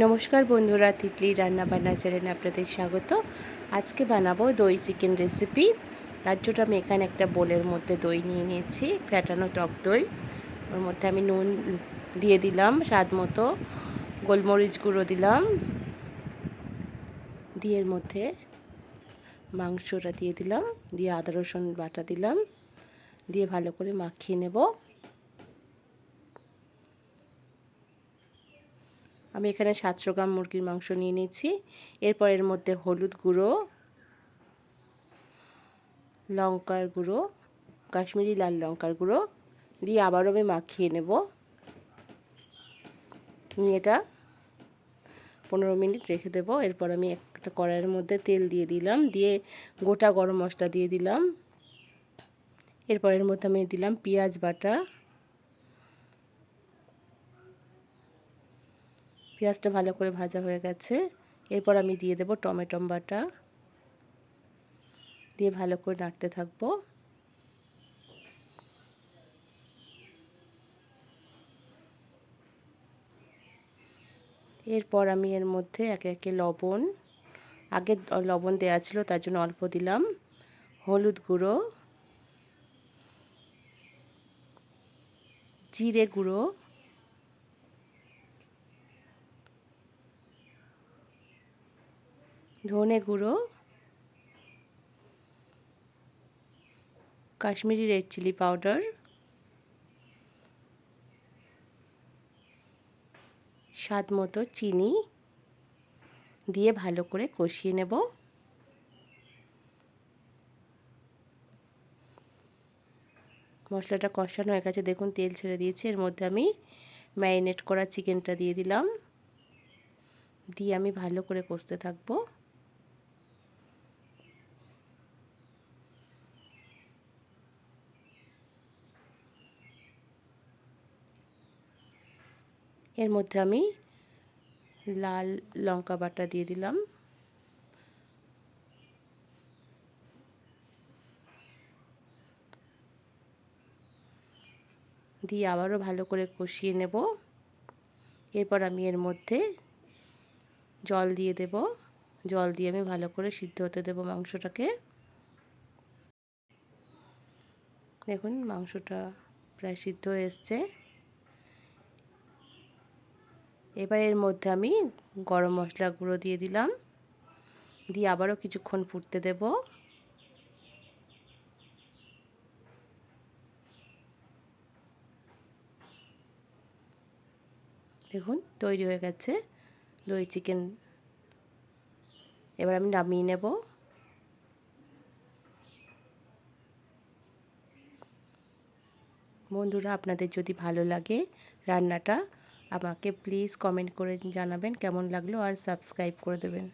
নমস্কার বন্ধুরা, তিতলি রান্না বান্না চ্যানেলে আপনাদের স্বাগত। আজকে বানাবো দই চিকেন রেসিপি। তার জন্য আমি এখানে একটা বোলের মধ্যে দই নিয়ে নিয়েছি ফ্যাটানো টক দই। ওর মধ্যে আমি নুন দিয়ে দিলাম স্বাদ মতো, গোলমরিচ গুঁড়ো দিলাম। দিয়ে এর মধ্যে মাংসটা দিয়ে দিলাম, দিয়ে আদা রসুন বাটা দিলাম। দিয়ে ভালো করে মাখিয়ে নেব। আমি এখানে সাতশো গ্রাম মুরগির মাংস নিয়ে নিয়েছি। এরপর এর মধ্যে হলুদ গুঁড়ো, লঙ্কার গুঁড়ো, কাশ্মীরি লাল লঙ্কার গুঁড়ো দিয়ে আবারও আমি মাখিয়ে নেব। নিয়ে এটা পনেরো মিনিট রেখে দেব। এরপর আমি একটা কড়াইয়ের মধ্যে তেল দিয়ে দিলাম, দিয়ে গোটা গরম মশলা দিয়ে দিলাম। এরপর এর মধ্যে আমি দিলাম পেঁয়াজ বাটা পেঁয়াজটা ভালো করে ভাজা হয়ে গেছে। এরপর আমি দিয়ে দেব টমেটো বাটা। দিয়ে ভালো করে নাড়তে থাকব। এরপর আমি এর মধ্যে একে একে লবণ। আগে লবণ দেওয়া ছিল, তার জন্য অল্প দিলাম। হলুদ গুঁড়ো। জিরে গুঁড়ো। ধনে গুঁড়ো, কাশ্মীরি রেড চিলি পাউডার, স্বাদ মতো চিনি দিয়ে ভালো করে কষিয়ে নেব। মশলাটা কষানো হয়ে গেছে। দেখুন, তেল ছেড়ে দিয়েছি। এর মধ্যে আমি ম্যারিনেট করা চিকেনটা দিয়ে দিলাম। দিয়ে আমি ভালো করে কষতে থাকব। এর মধ্যে আমি লাল লঙ্কা বাটা দিয়ে দিলাম। দিয়ে আবারও ভালো করে কষিয়ে নেব। এরপর আমি এর মধ্যে জল দিয়ে দেব। জল দিয়ে আমি ভালো করে সিদ্ধ হতে দেব মাংসটাকে। দেখুন, মাংসটা প্রায় সিদ্ধ হয়ে এসছে। এবার এর মধ্যে আমি গরম মশলা গুঁড়ো দিয়ে দিলাম। দিয়ে আবারও কিছুক্ষণ ফুটতে দেব। দেখুন, তৈরি হয়ে গেছে দই চিকেন। এবার আমি নামিয়ে নেব। বন্ধুরা, আপনাদের যদি ভালো লাগে রান্নাটা আমাকে প্লিজ কমেন্ট করে জানাবেন কেমন লাগল আর সাবস্ক্রাইব করে দেবেন।